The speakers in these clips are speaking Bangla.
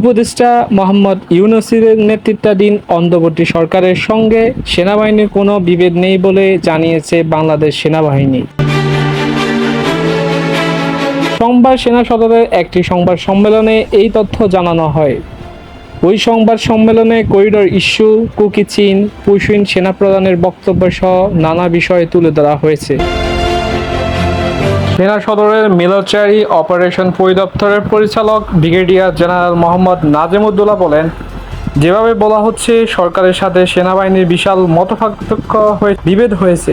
উপদেষ্টা মোহাম্মদ ইউনুসের নেতৃত্বাধীন অন্তর্বর্তী সরকারের সঙ্গে সেনাবাহিনীর কোনো বিভেদ নেই বলে জানিয়েছে বাংলাদেশ সেনাবাহিনী। সোমবার সেনা সদরের একটি সংবাদ সম্মেলনে এই তথ্য জানানো হয়। ওই সংবাদ সম্মেলনে করিডোর ইস্যু, কুকি চীন পুশুইন সেনাপ্রধানের বক্তব্য সহ নানা বিষয় তুলে ধরা হয়েছে। সেনা সদরের মিলিটারি অপারেশন পরিদপ্তরের পরিচালক ব্রিগেডিয়ার জেনারেল মোহাম্মদ নাজিমুদ্দৌলা বলেন, যেভাবে বলা হচ্ছে, সরকারের সাথে সেনাবাহিনীর বিশাল মতপার্থক্য হয়ে, বিভেদ হয়েছে।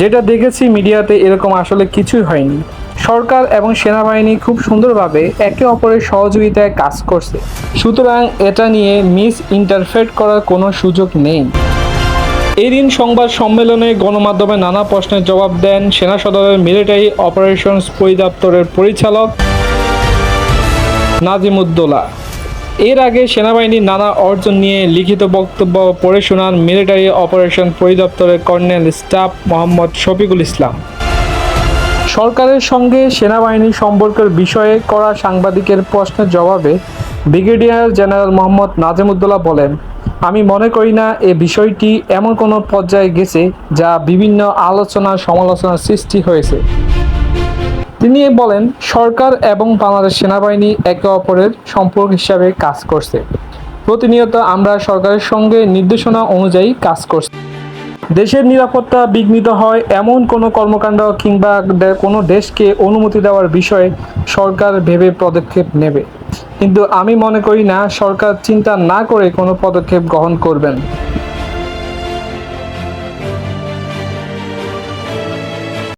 যেটা দেখেছি মিডিয়াতে এরকম আসলে কিছুই হয়নি। সরকার এবং সেনাবাহিনী খুব সুন্দরভাবে একে অপরের সহযোগিতায় কাজ করছে। সুতরাং এটা নিয়ে মিস ইন্টারফেট করার কোনো সুযোগ নেই। এদিন সংবাদ সম্মেলনে গণমাধ্যমে নানা প্রশ্নের জবাব দেন সেনা সদরের মিলিটারি অপারেশনস পরিদপ্তরের পরিচালক নাজিমুদ্দোলা। এর আগে সেনাবাহিনীর নানা অর্জন নিয়ে লিখিত বক্তব্য পড়ে শোনান মিলিটারি অপারেশন পরিদপ্তরের কর্নেল স্টাফ মোহাম্মদ শফিকুল ইসলাম। সরকারের সঙ্গে সেনাবাহিনীর সম্পর্কের বিষয়ে করা সাংবাদিকের প্রশ্নের জবাবে ব্রিগেডিয়ার জেনারেল মোহাম্মদ নাজিমুদ্দৌলা বলেন, আমি মনে করি না এ বিষয়টি এমন কোনো পর্যায়ে গেছে যা বিভিন্ন আলোচনা সমালোচনার সৃষ্টি হয়েছে। তিনি বলেন, সরকার এবং বাংলাদেশ সেনাবাহিনী একে অপরের সম্পর্ক হিসাবে কাজ করছে। প্রতিনিয়ত আমরা সরকারের সঙ্গে নির্দেশনা অনুযায়ী কাজ করছি। দেশের নিরাপত্তা বিঘ্নিত হয় এমন কোনো কর্মকাণ্ড কিংবা কোনো দেশকে অনুমতি দেওয়ার বিষয়ে সরকার ভেবে পদক্ষেপ নেবে। কিন্তু আমি মনে করি না সরকার চিন্তা না করে কোনো পদক্ষেপ গ্রহণ করবেন।